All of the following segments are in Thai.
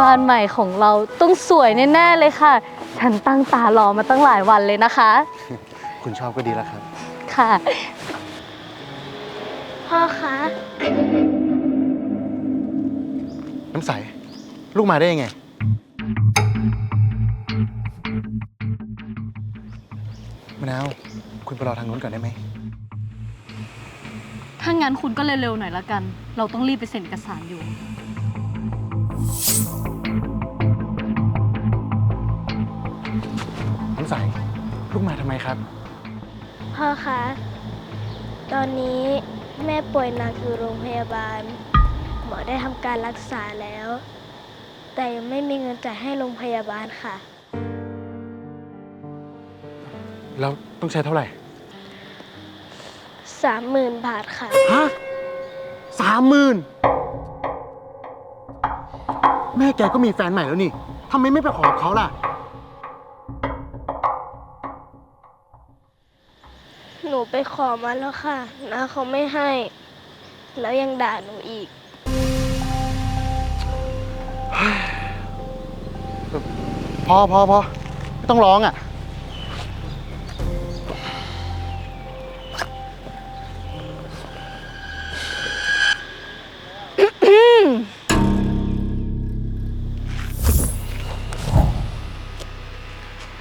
บ้านใหม่ของเราต้องสวยแน่ๆเลยค่ะ ฉันตั้งตารอมาตั้งหลายวันเลยนะคะ คุณชอบก็ดีแล้วครับ ค่ะ พ่อคะ น้ำใส ลูกมาได้ยังไง มะนาว คุณไปรอทางนู้นก่อนได้ไหม ถ้างั้นคุณก็เร็วๆหน่อยละกัน เราต้องรีบไปเซ็นเอกสารอยู่ น้ำใสลูกมาทำไมครับ พ่อคะ ตอนนี้แม่ป่วยหนักอยู่โรงพยาบาล หมอได้ทำการรักษาแล้ว แต่ยังไม่มีเงินจ่ายให้โรงพยาบาลค่ะ แล้วต้องใช้เท่าไหร่สามหมื่นบาทค่ะ ฮะสามหมื่นแม่แกก็มีแฟนใหม่แล้วนี่ทำไมไม่ไปขอกับเขาล่ะ ไปขอมาแล้วค่ะน้าเขาไม่ให้ แล้วยังด่าหนูอีก พอพอพอไม่ต้องร้องอะ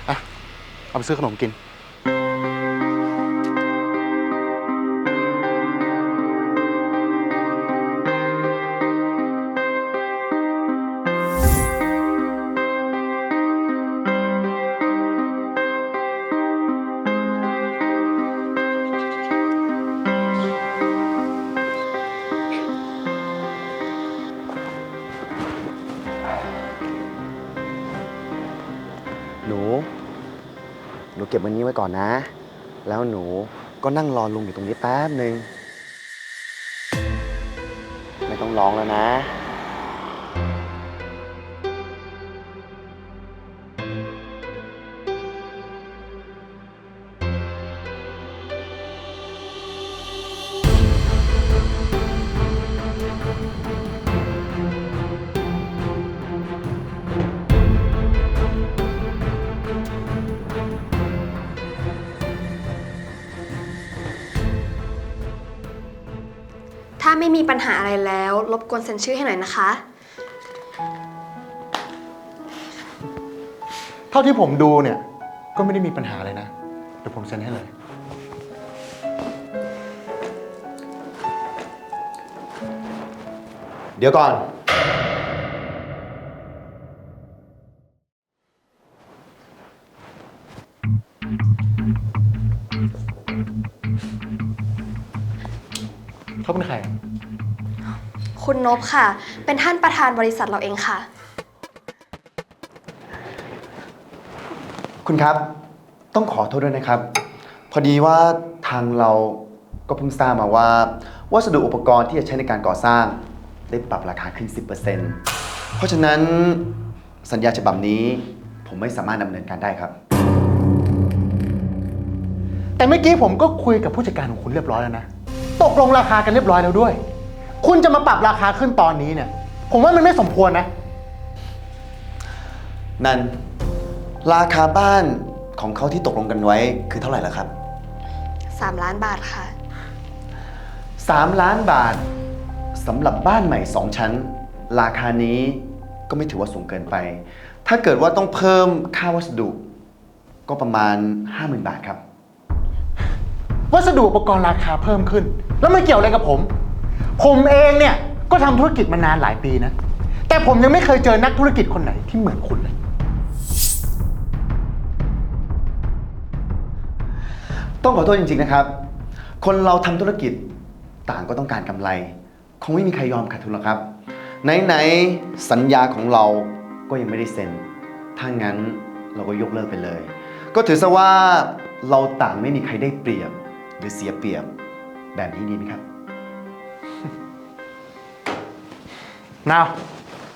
อะเอาไปซื้อขนมกิน หนู หนูเก็บวันนี้ไว้ก่อนนะ แล้วหนูก็นั่งรอลุงอยู่ตรงนี้แป๊บหนึ่งไม่ต้องร้องแล้วนะ ถ้าไม่มีปัญหาอะไรแล้ว รบกวนเซ็นชื่อให้หน่อยนะคะ เท่าที่ผมดูเนี่ย ก็ไม่ได้มีปัญหาเลยนะ เดี๋ยวผมเซ็นให้เลย เดี๋ยวก่อน เขาเป็นใครคุณนบค่ะ เป็นท่านประธานบริษัทเราเองค่ะ คุณครับ ต้องขอโทษด้วยนะครับ พอดีว่าทางเราก็เพิ่งทราบมาว่า วัสดุอุปกรณ์ที่จะใช้ในการก่อสร้าง ได้ปรับราคาขึ้น 10%เพราะฉะนั้นสัญญาฉบับนี้ผมไม่สามารถดำเนินการได้ครับ แต่เมื่อกี้ผมก็คุยกับผู้จัดการของคุณเรียบร้อยแล้วนะ ตกลงราคากันเรียบร้อยแล้วด้วย คุณจะมาปรับราคาขึ้นตอนนี้เนี่ย ผมว่ามันไม่สมควรนะ นั่นราคาบ้านของเขาที่ตกลงกันไว้คือเท่าไหร่ล่ะครับ 3 ล้านบาทค่ะ 3 ล้านบาทสำหรับบ้านใหม่ 2 ชั้น ราคานี้ก็ไม่ถือว่าสูงเกินไป ถ้าเกิดว่าต้องเพิ่มค่าวัสดุ ก็ประมาณ 50,000 บาทครับ วัสดุอุปกรณ์ราคาเพิ่มขึ้น แล้วมันเกี่ยวอะไรกับผม ผมเองเนี่ยก็ทำธุรกิจมานานหลายปีนะ แต่ผมยังไม่เคยเจอนักธุรกิจคนไหนที่เหมือนคุณเลย ต้องขอโทษจริงๆนะครับ คนเราทำธุรกิจต่างก็ต้องการกำไร คงไม่มีใครยอมขาดทุนหรอกครับ ไหนๆสัญญาของเราก็ยังไม่ได้เซ็น ถ้างั้นเราก็ยกเลิกไปเลย ก็ถือซะว่าเราต่างไม่มีใครได้เปรียบ หรือเสียเปรียบแบบนี้ดีไหมครับ นาว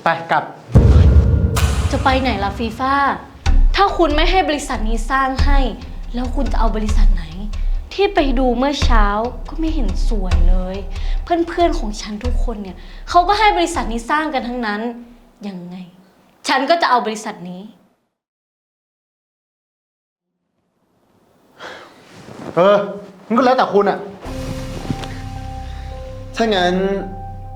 ไปกลับ จะไปไหนล่ะฟีฟ่าถ้าคุณไม่ให้บริษัทนี้สร้างให้ แล้วคุณจะเอาบริษัทไหน ที่ไปดูเมื่อเช้าก็ไม่เห็นสวยเลย เพื่อนๆของฉันทุกคนเนี่ยเขาก็ให้บริษัทนี้สร้างกันทั้งนั้นยังไง ฉันก็จะเอาบริษัทนี้ เออ มันก็แล้วแต่คุณอะถ้างั้น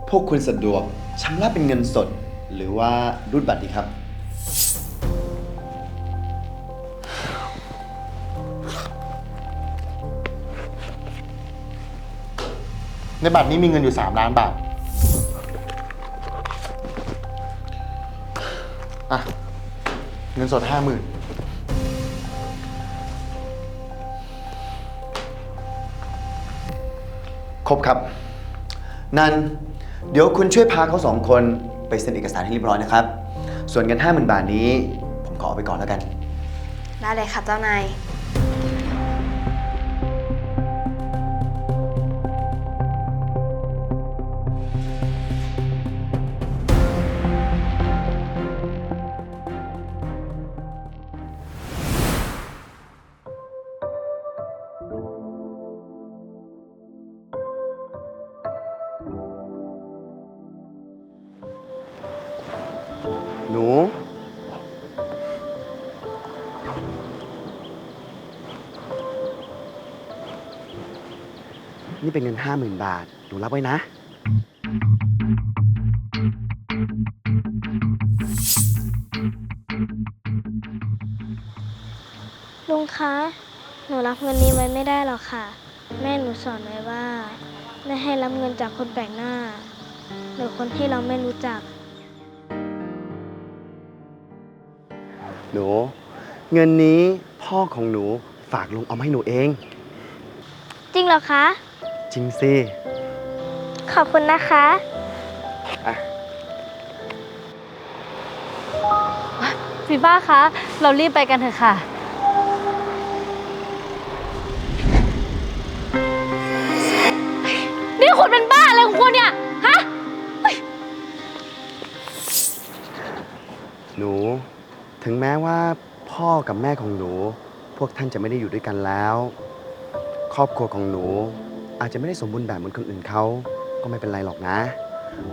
พวกคุณสะดวกชำระเป็นเงินสด หรือว่ารูดบัตรดีครับ ในบัตรนี้มีเงินอยู่ 3 ล้านบาท อะ เงินสดห้าหมื่น ครบครับ นันเดี๋ยวคุณช่วยพาเขาสองคนไปเซ็นเอกสารให้เรียบร้อยนะครับ ส่วนเงิน 50,000 บาทนี้ ผมขอเอาไปก่อนแล้วกัน ได้เลยค่ะเจ้านาย นี่เป็นเงิน50,000บาท หนูรับไว้นะ ลุงคะ หนูรับเงินนี้ไว้ไม่ได้หรอกค่ะ แม่หนูสอนไว้ว่า ไม่ให้รับเงินจากคนแปลกหน้า หรือคนที่เราไม่รู้จัก หนู เงินนี้พ่อของหนูฝากลุงเอามาให้หนูเอง จริงเหรอคะ จริงสิ ขอบคุณนะคะ อะ ฟีบ้าคะ เรารีบไปกันเถอะค่ะ นี่คุณเป็นบ้าอะไรของคุณเนี่ย ฮะ หนู ถึงแม้ว่าพ่อกับแม่ของหนู พวกท่านจะไม่ได้อยู่ด้วยกันแล้ว ครอบครัวของหนู อาจจะไม่ได้สมบูรณ์แบบเหมือนคนอื่นเขา ก็ไม่เป็นไรหรอกนะ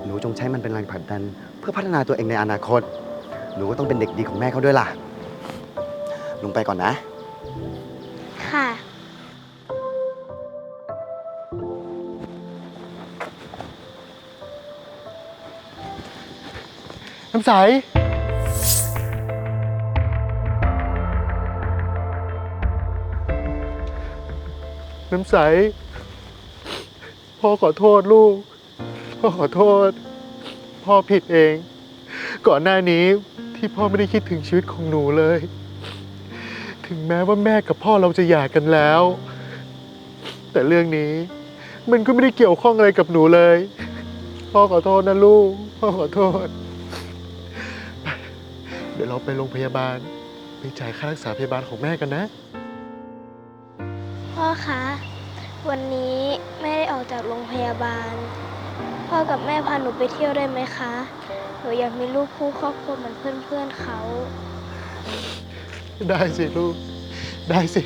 หนูจงใช้มันเป็นแรงผลักดัน เพื่อพัฒนาตัวเองในอนาคต หนูก็ต้องเป็นเด็กดีของแม่เขาด้วยล่ะ ลุงไปก่อนนะ ค่ะ น้ำใส น้ำใส พ่อขอโทษลูก พ่อขอโทษ พ่อผิดเอง ก่อนหน้านี้ที่พ่อไม่ได้คิดถึงชีวิตของหนูเลย ถึงแม้ว่าแม่กับพ่อเราจะหย่ากันแล้ว แต่เรื่องนี้ มันก็ไม่ได้เกี่ยวข้องอะไรกับหนูเลย พ่อขอโทษนะลูก พ่อขอโทษ เดี๋ยวเราไปโรงพยาบาล ไปจ่ายค่ารักษาพยาบาลของแม่กันนะ พ่อคะ วันนี้ไม่ได้ออกจากโรงพยาบาล พ่อกับแม่พาหนูไปเที่ยวได้ไหมคะ หนูอยากมีลูกคู่ครอบครัวเหมือนเพื่อนๆเขา ได้สิลูก ได้สิ